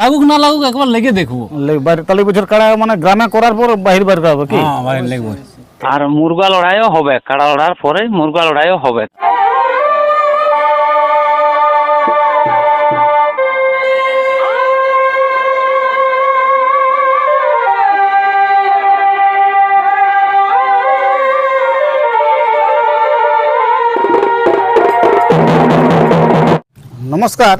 লাগুক না লাগুক একবার লেগে দেখব লে- বাইরে- তাহলে বছর কাড়া মানে গ্রামে করার পর বাহির বাইরে হবে কি হ্যাঁ বাইরে লেগবো আর মুরগা লড়াইও হবে কাড়া লড়ার পরে মুরগা লড়াইও হবে নমস্কার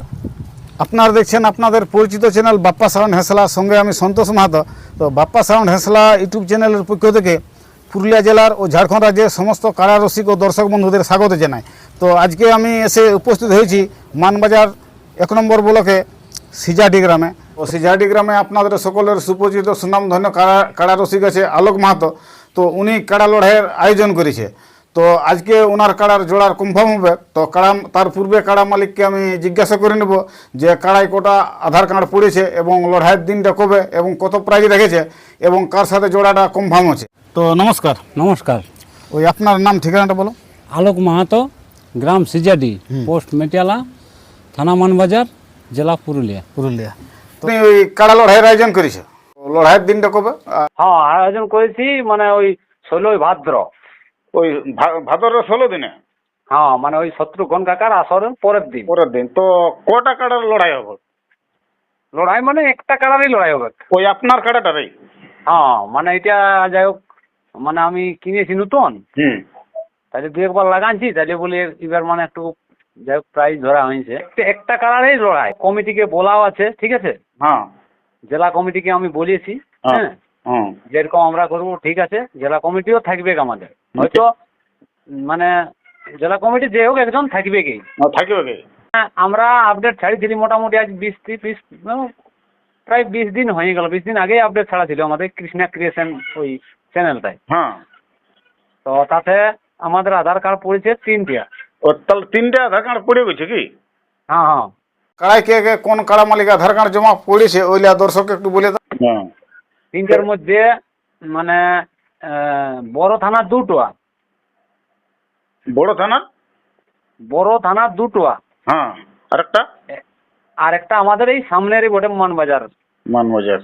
আপনারা দেখছেন আপনাদের পরিচিত চ্যানেল বাপ্পা সাউন্ড হেসলার সঙ্গে আমি সন্তোষ মাহাতো। তো বাপ্পা সাউন্ড হেসলা ইউটিউব চ্যানেলের পক্ষ থেকে পুরুলিয়া জেলার ও ঝাড়খণ্ড রাজ্যের সমস্ত কারারসিক ও দর্শক বন্ধুদের স্বাগত জানাই। তো আজকে আমি এসে উপস্থিত হয়েছি মানবাজার এক নম্বর ব্লকে সিজাডি গ্রামে। ও সিজাডি গ্রামে আপনাদের সকলের সুপরিচিত সুনামধন্য কারা কারারসিক আছে আলোক মাহাতো। তো উনি কাড়া লড়াইয়ের আয়োজন করেছে। তো আজকে ওনার কাড়ার জোড়ার কনফার্ম হবে। তো কাড়া তার পূর্বে কাড়া মালিককে আমি জিজ্ঞাসা করে নেব যে কাড়ায় কটা আধার কার্ড পড়েছে এবং লড়াইয়ের দিনটা কবে এবং কত প্রাইজ রেখেছে এবং কার সাথে জোড়াটা কনফার্ম হচ্ছে তো নমস্কার। নমস্কার। ওই আপনার নাম ঠিকানাটা বলো। আলোক মাহাতো গ্রাম সিজাডি পোস্ট মেটিয়ালা থানা মানবাজার জেলা পুরুলিয়া। পুরুলিয়া। তুমি ওই কাড়া লড়াইয়ের আয়োজন করেছ। লড়াইয়ের দিনটা কবে? হ্যাঁ আয়োজন করেছি মানে ওই ষোলোই ভাদ্র। ওই ভাদরের ষোলো দিনে। হ্যাঁ মানে ওই শত্রুঘ্ন কাকার আসরের পরের দিন। পরের দিন। তো কটা কাড়ার লড়াই হবে? লড়াই মানে একটা কাড়ারই লড়াই হবে। ওই আপনার কাড়াটারই? হ্যাঁ মানে এটা যাই হোক মানে আমি কিনেছি নতুন। হুম। তাহলে দু একবার লাগাচ্ছি তাহলে বলি এবার মানে একটু যাই হোক প্রাইজ ধরা হয়েছে। একটা- একটা কালারেই লড়াই। কমিটিকে বলাও আছে ঠিক আছে? হ্যাঁ। জেলা কমিটিকে আমি বলেছি হ্যাঁ। হ্যাঁ হুম। যেরকম আমরা করব ঠিক আছে। জেলা কমিটিও থাকবে আমাদের। হয়তো মানে জেলা কমিটি যে হোক একজন থাকবে কি। থাকিবে কি? হ্যাঁ, আমরা আপডেট ছাড়িয়েছিলি মোটামুটি আজ বিশ তি- বিশ উম, প্রায় বিশ দিন হয়ে গেল। বিশ দিন আগেই আপডেট ছাড়া ছিল আমাদের কৃষ্ণা ক্রিয়েশন ওই চ্যানেলটায় হ্যাঁ। তো তাতে আমাদের আধার কার্ড পড়েছে তিনটা। ও তাহলে তিনটে আধার কার্ড পড়ে গেছে কি? হ্যাঁ হ্যাঁ। কাড়াই কে কে কোন কাড়া মালিক আধার কার্ড জমা পড়েছে ওইলা দর্শককে একটু বলে দাও। হ্যাঁ। তিনটার মধ্যে মানে বড় থানা দুটো। বড় থানা? বড় থানা দুটোয়া হ্যাঁ আরেকটা? আর একটা আমাদের এই সামনেরই বটে মানবাজার। মানবাজার।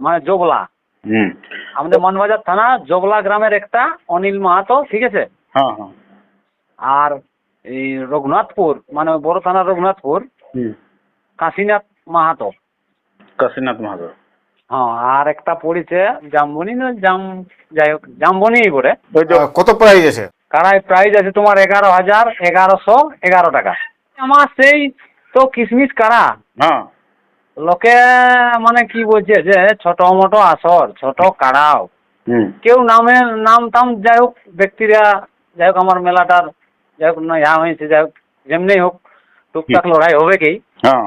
মানে জবলা। হুম। আমাদের মানবাজার থানা জবলা গ্রামের একটা অনিল মাহাতো ঠিক আছে? হ্যাঁ হ্যাঁ। আর এই রঘুনাথপুর মানে বড় থানা রঘুনাথপুর কাশীনাথ মাহাতো। কাশীনাথ মাহাতো। হ্যাঁ আর একটা পড়েছে জামবনি না জাম যাই হোক জামবনি ওই যে কত প্রাইজ আছে? কারাই প্রাইস আছে তোমার এগারো হাজার এগারোশো এগারো টাকা। আমার সেই তো কিসমিস কারা? হ্যাঁ। লোকে মানে কি বলছে যে ছোট মোটো আসর ছোট কাড়াও। কেউ নামে নাম টাম যাই হোক ব্যক্তিরা যাই হোক আমার মেলাটার যাই হোক না ইয়া হয়েছে যাই হোক যেমনি হোক টুকটাক লড়াই হবে কি? হ্যাঁ।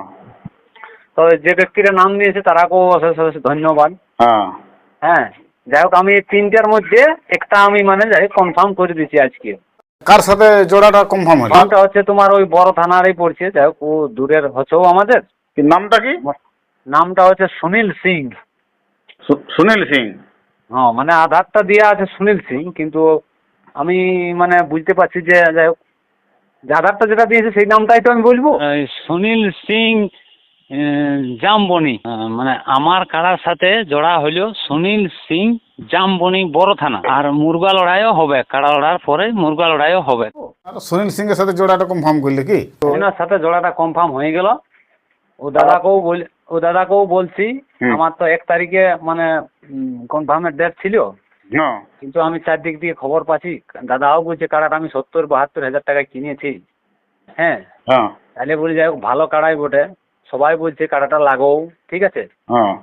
তো যে ব্যক্তিরা নাম দিয়েছে তারাকেও অশেষ অশেষ ধন্যবাদ। হ্যাঁ। হ্যাঁ যাই হোক আমি এই তিনটার মধ্যে একটা আমি মানে যাই কনফার্ম করে দিচ্ছি আজকে। কার সাথে জোড়াটা কনফার্ম হলো নামটা হচ্ছে তোমার ওই বড় থানারই পড়ছে যাই হোক ও দূরের হচ্ছেও আমাদের। কি নামটা কি? নামটা হচ্ছে সুনীল সিং। সুনীল সিং? হ্যাঁ মানে আধারটা দেওয়া আছে সুনীল সিং কিন্তু আমি মানে বুঝতে পারছি যে যাই হোক যে আধারটা যেটা দিয়েছে সেই নামটাই তো আমি বলব। সুনীল সিং জামবনি। মানে আমার কাড়ার সাথে জোড়া হইল সুনীল সিং জামবনি বড় থানা। আর মুরগা লড়াইও হবে কাড়া লড়ার পরে মুরগা লড়াইও হবে। সুনীল সিং এর সাথে জোড়াটা কনফার্ম করলে কি? ওনার সাথে জোড়াটা কনফার্ম হয়ে গেল। ও দাদাকেও বল ও দাদাকেও বলছি আমার তো এক তারিখে মানে কনফার্মের ডেট ছিল। কিন্তু আমি চারদিক দিয়ে খবর পাচ্ছি দাদাও বলছে কাড়াটা আমি সত্তর বাহাত্তর হাজার টাকায় কিনেছি। হ্যাঁ? হ্যাঁ। তাহলে বলি যাই হোক ভালো কাড়াই বটে। সবাই বলছে কাড়াটা লাগাও ঠিক আছে? হ্যাঁ।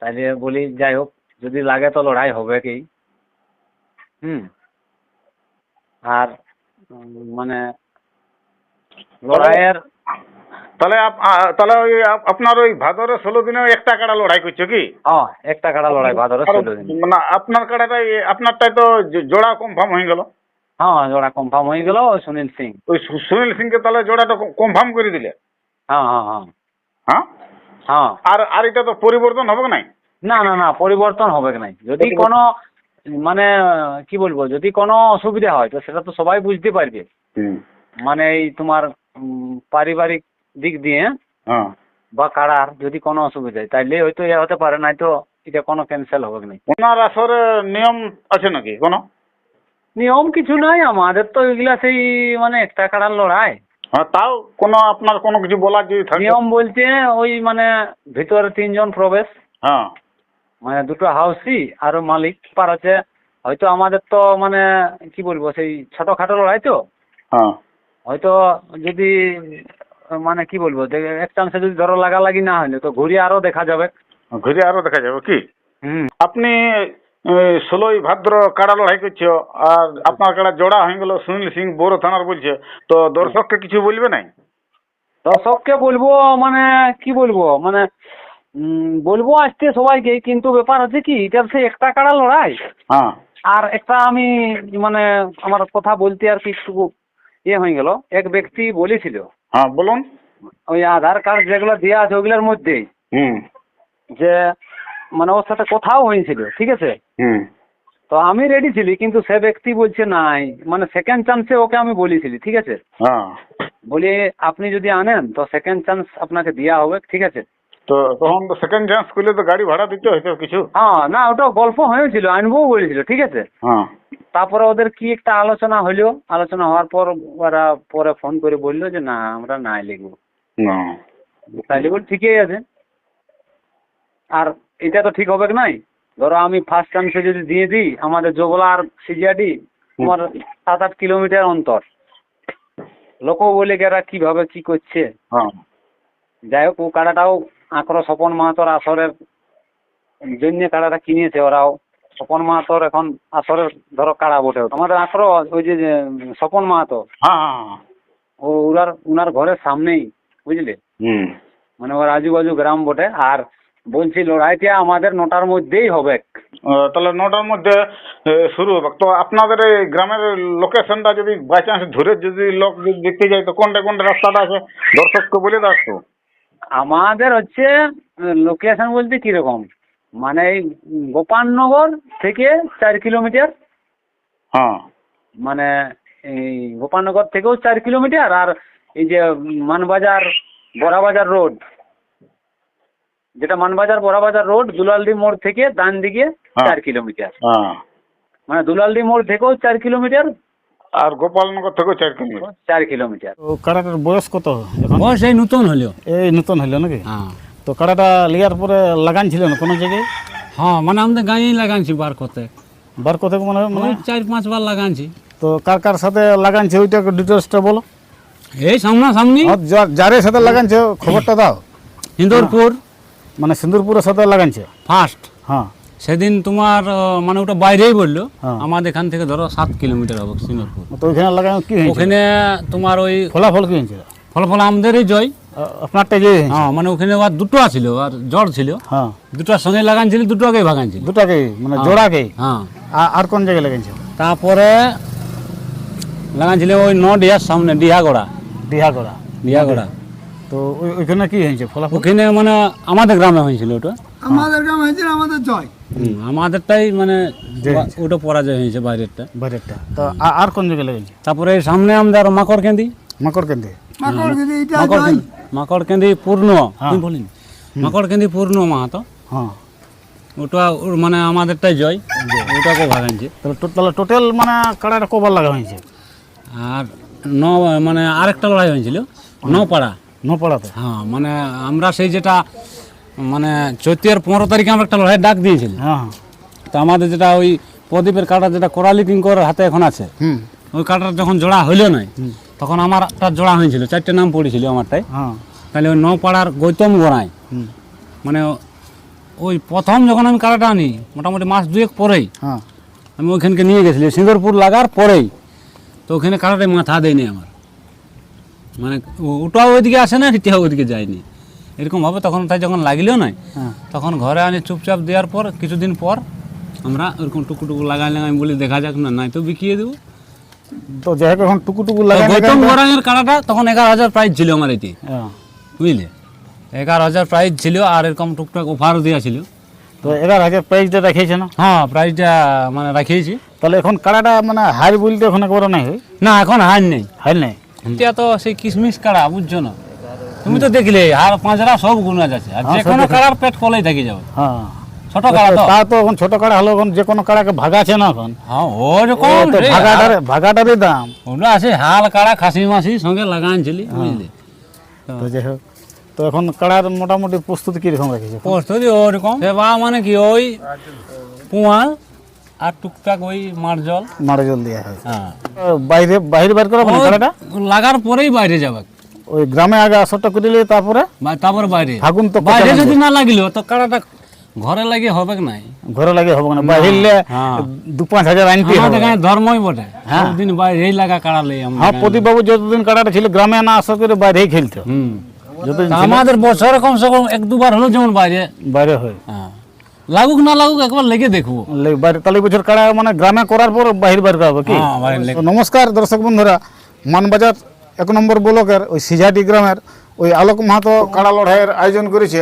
তাহলে বলি যাই হোক যদি লাগে তো লড়াই হবে কি? হুম। আর মানে লড়াইয়ের তাহলে তাহলে ওই আপনার ওই ভাদরের ষোলো দিনে একটা কাড়া লড়াই করছ কি? হ্যাঁ একটা কাড়া লড়াই ভাদরে ষোলো দিন। মানে আপনার কাড়াটাই আপনারটাই তো জোড়া কনফার্ম হয়ে গেল। হ্যাঁ জোড়া কনফার্ম হয়ে গেল সুনীল সিং। ওই সু- সুনীল সিংকে তাহলে জোড়াটা কনফার্ম করে দিলে। হ্যাঁ হ্যাঁ হ্যাঁ। হ্যাঁ? হ্যাঁ। আর আর এটা তো পরিবর্তন হবে না না না না পরিবর্তন হবে কি নাই। যদি কোনো মানে কি বলব যদি কোনো অসুবিধা হয় তো সেটা তো সবাই বুঝতে পারবে। মানে এই তোমার পারিবারিক দিক দিয়ে হ্যাঁ। বা কাড়ার যদি কোনো অসুবিধা হয় তাইলে হয়তো ইয়ে হতে পারে নাই তো এটা কোনো ক্যান্সেল হবে না ওনার আসরে নিয়ম আছে নাকি কোনো? নিয়ম কিছু নাই আমাদের তো এগুলা সেই মানে একটা কাড়ার লড়াই। হ্যাঁ তাও কোনো আপনার কোনো কিছু বলার যদি থাকে? নিয়ম বলতে ওই মানে ভিতরে তিনজন প্রবেশ। হ্যাঁ। মানে দুটো হাউসি আর মালিক। পার আছে হয়তো আমাদের তো মানে কি বলব সেই ছোটখাটো লড়াই তো। হ্যাঁ। হয়তো যদি মানে কি বলব এক চান্সে যদি ধরো লাগালাগি না হলে তো ঘুরে আরও দেখা যাবে। ঘুরে আরও দেখা যাবে কি? হুম। আপনি ষোলোই ভাদ্র কাড়া লড়াই করছ আর আপনার কাড়া জোড়া হয়ে গেল সুনীল সিং বড় থানার বলছে তো দর্শককে কিছু বলবে নাই? দর্শককে বলব মানে কি বলব মানে বলব আসতে সবাইকে কিন্তু ব্যাপার হচ্ছে কি এটা সেই একটা কাড়া লড়াই। হ্যাঁ। আর একটা আমি মানে আমার কথা বলতে আর কি একটু ইয়ে হয়ে গেল এক ব্যক্তি বলেছিল। হ্যাঁ বলুন। ওই আধার কার্ড যেগুলো দেওয়া আছে ওগুলোর মধ্যেই হুম। যে মানে ওর সাথে কথাও হয়েছিল ঠিক আছে? তো আমি রেডি ছিলি কিন্তু সে ব্যক্তি বলছে নাই। মানে সেকেন্ড চান্সে ওকে আমি বলেছিলি ঠিক আছে? হ্যাঁ। বলি আপনি যদি আনেন তো সেকেন্ড চান্স আপনাকে দেওয়া হবে ঠিক আছে? তো তখন সেকেন্ড চান্স করলে তো গাড়ি ভাড়া দিতে কিছু? হ্যাঁ না ওটা গল্প হয়েছিল আনবও বলেছিল ঠিক আছে? হ্যাঁ। তারপরে ওদের কি একটা আলোচনা হলো? আলোচনা হওয়ার পর ওরা পরে ফোন করে বলল যে না আমরা নাই লিখব। তাই বল ঠিকই আছে। আর এটা তো ঠিক হবে কি নাই? ধরো আমি ফার্স্ট চান্সে যদি দিয়ে দিই আমাদের জোবলা আর সিজিয়াডি তোমার সাত আট কিলোমিটার অন্তর। লোকও বলে গেরা কীভাবে কি করছে? হ্যাঁ। যাই হোক ও কাড়াটাও আঁকড়ো স্বপন মাহাতোর আসরের জন্য কাড়াটা কিনেছে ওরাও। স্বপন মাহাতোর এখন আসরের ধরো কাড়া বটে। আমাদের আঁকড়ো ওই যে স্বপন মাহাতো হ্যাঁ হ্যাঁ ও উনার উনার ঘরের সামনেই বুঝলে? মানে ওর আজুবাজু গ্রাম বটে। আর বলছি লড়াইটা আমাদের নটার মধ্যেই হবে। তাহলে নটার মধ্যে শুরু হবে। তো আপনাদের এই গ্রামের লোকেশনটা যদি বাই চান্স ধরে যদি লোক যদি দেখতে যায় তো কোনটা কোনটা রাস্তাটা আছে? দর্শককে বলে দাও একটু। আমাদের হচ্ছে লোকেশন বলতে কীরকম? মানে এই গোপালনগর থেকে চার কিলোমিটার। হ্যাঁ। মানে এই গোপালনগর থেকেও চার কিলোমিটার আর এই যে মানবাজার বড়াবাজার রোড। যেটা মানবাজার বড়াবাজার রোড দুলালদি মোড় থেকে ডান দিকে হ্যাঁ। চার কিলোমিটার। হ্যাঁ। মানে দুলালদি মোড় থেকেও চার কিলোমিটার আর গোপালনগর থেকেও চার কিলোমিটার। চার কিলোমিটার। তো কাড়াটার বয়স কত বয়স এই নতুন হলো এই নতুন হইল নাকি? হ্যাঁ। তো কাড়াটা লিয়ার পরে লাগান ছিল না কোনো জায়গায়? হ্যাঁ মানে আমাদের গাঁয়েই লাগানছি বার করতে। বার কথা মনে হয় মানে চার পাঁচ বার লাগানছি তো কার কার সাথে লাগানছে ওইটা ডিটেলসটা বলো। এই সামনাসামনি যারের সাথে লাগানছে খবরটা দাও। ইন্দোরপুর মানে সিন্দুরপুরের সাথে লাগানছে ফার্স্ট হ্যাঁ। সেদিন তোমার মানে ওটা বাইরেই বলল। হ্যাঁ। আমাদের এখান থেকে ধরো সাত কিলোমিটার হবে সিঙ্গারপুর তো ওইখানে লাগানো কি ওখানে তোমার ওই ফলাফল কি হয়েছিল ফল ফল আমাদেরই জয়। আ- আপনারটা যে হ্যাঁ মানে ওখানে আর দুটো ছিল আর জ্বর ছিল। হ্যাঁ। দুটোর সঙ্গে লাগানছিল দুটো আগেই ভাগানছিল দুটাকে মানে জোড়াকে? হ্যাঁ। আ- আর কোন জায়গায় লাগাইছে? তারপরে লাগানছিল ওই ন ডিহার সামনে ডিহাগড়া ডিহাগড়া ডিহাগড়া তো ওইখানে কি হয়েছে? ফলাফল? ওখানে মানে আমাদের গ্রামে হয়েছিল ওটা। আমাদের গ্রাম হয়েছে আমাদের জয়। আমাদেরটাই মানে ওটা পরাজয় হয়েছে বাইরেরটা। বাইরেরটা। তো আর কোন জায়গায় লাগাইছে তারপরে সামনে আমাদের মাকড় কেন্দি। মাকড় কেন্দ্রে মাকড় এটা জয়। কেন্দি মাকড় কেন্দি পূর্ণ হ্যাঁ। তুমি বলিনি? মাকড় কেন্দি পূর্ণ মাহাতো। হ্যাঁ। ওটা মানে আমাদেরটাই জয়। ওটাকে ভাগাইছে তাহলে টোটাল মানে কাড়াটা কবার লাগা হয়েছে? আর ন মানে আরেকটা লড়াই হয়েছিল। নপাড়া। নপাড়াতে হ্যাঁ মানে আমরা সেই যেটা মানে চৈত্রের পনেরো তারিখে আমরা একটা লড়াই ডাক দিয়েছিলাম। হ্যাঁ তো আমাদের যেটা ওই প্রদীপের কাটা যেটা কোরালি কিঙ্কর হাতে এখন আছে হুম। ওই কাটার যখন জোড়া হইল নাই তখন আমার একটা জোড়া হয়েছিল চারটে নাম পড়েছিল আমারটাই। হ্যাঁ। তাহলে ওই নপাড়ার গৌতম গোড়ায় মানে ওই প্রথম যখন আমি কাটাটা আনি মোটামুটি মাস দুয়েক পরেই হ্যাঁ। আমি ওইখানকে নিয়ে গেছিলাম সিঙ্গারপুর লাগার পরেই তো ওখানে কাটাটাই মাথা দেয়নি আমার। মানে ওটাও ওইদিকে আসে না এটাও ওইদিকে যায়নি। এরকমভাবে তখন তাই যখন লাগলেও নাই হ্যাঁ। তখন ঘরে আনি চুপচাপ দেওয়ার পর কিছুদিন পর আমরা ওরকম টুকু টুকু লাগাই লাগাই বলি দেখা যাক না নাই তো বিকিয়ে দেবো। তো যাই হোক এখন টুকু টুকু লাগাই গৌতম গোরাঙের কাটাটা তখন এগারো হাজার প্রাইজ ছিল আমার এটি। হ্যাঁ। বুঝলে? এগারো হাজার প্রাইজ ছিল আর এরকম টুকটাক অফারও দেওয়া ছিল। তো এগারো হাজার প্রাইসটা রাখিয়েছে না? হ্যাঁ প্রাইজটা মানে রাখিয়েছি। তাহলে এখন কাড়াটা মানে হার বলতে এখন একবার নাই? না এখন হার নেই। হার নাই? এটা তো সেই কিশমিশ কাড়া বুঝছ না? তুমি তো দেখলে আর পাঁচরা সব গুণা যাচ্ছে। আর হ্যাঁ, যে কোনো কাড়ার পেট কলেই থাকি যাবে। হ্যাঁ। ছোট কাড়া তো। তা তো এখন ছোট কাড়া হলো এখন যে কোনো কাড়াকে ভাগাছে না এখন। হ্যাঁ ও রে, ভাগাটারে ভাগাটারই দাম। ওটা আছে হাল কাড়া খাসি মাসি সঙ্গে লাগানছিলি হ্যাঁ। বুঝলি? তো যাই হোক। তো এখন কাড়ার মোটামুটি প্রস্তুতি কীরকম রেখেছে প্রস্তুতি ওরকম। সেবা মানে কি ওই পুয়া আর টুকটাক ওই মার জল। মারে জল দেওয়া হয়। হ্যাঁ। বাইরে বাইরে বের করা মানে কাড়াটা লাগার পরেই বাইরে যাবে। ওই গ্রামে আগে আসরটা করে নিলে তারপরে? তারপর বাইরে। ফাগুন তো বাইরে যদি না লাগিল তো কাড়াটা ঘরে লাগিয়ে হবে নাই? ঘরে লাগে হবে না। বাইরে হ্যাঁ। দু পাঁচ হাজার আনতে হবে। ধর্মই বটে। দিন বাইরেই লাগা কাড়া লই আমরা হ্যাঁ প্রদীপবাবু যতদিন কাড়াটা ছিল গ্রামে না আসা করে বাইরেই খেলতো। আমাদের বছরে কমসে কম এক দুবার হলো যেমন বাইরে বাইরে হয়। হ্যাঁ। লাগুক না লাগুক একবার লেগে দেখব। বাইরে তাহলে বছর কাড়া মানে গ্রামে করার পর বাহির বার করা হবে কি? হ্যাঁ বাইরে নমস্কার দর্শক বন্ধুরা। মানবাজার এক নম্বর ব্লকের ওই সিজাটি গ্রামের ওই আলোক মাহাতো কাড়া লড়াইয়ের আয়োজন করেছে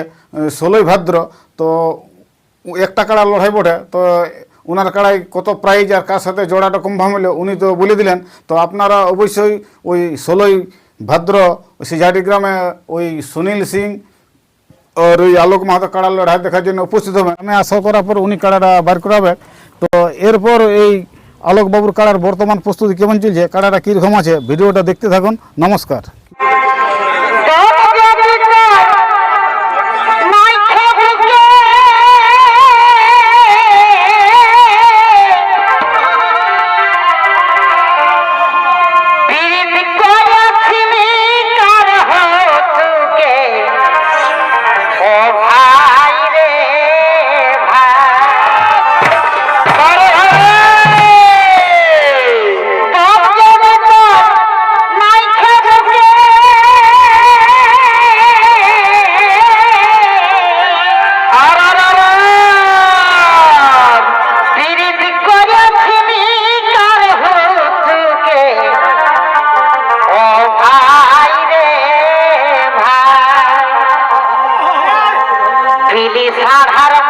ষোলোই ভাদ্র। তো একটা কাড়া লড়াই বটে। তো ওনার কাড়াই কত প্রাইজ আর কার সাথে জোড়াটা কনফার্ম হলো উনি তো বলে দিলেন। তো আপনারা অবশ্যই ওই ষোলোই ভাদ্র ওই সিজাটি গ্রামে ওই সুনীল সিং আর ওই আলোক মাহাতো কাড়া লড়াই দেখার জন্য উপস্থিত হবে আমি আশা করার পর উনি কাড়াটা বার করাবে তো এরপর এই আলোকবাবুর কাড়ার বর্তমান প্রস্তুতি কেমন চলছে কাড়াটা কীরকম আছে ভিডিওটা দেখতে থাকুন নমস্কার তার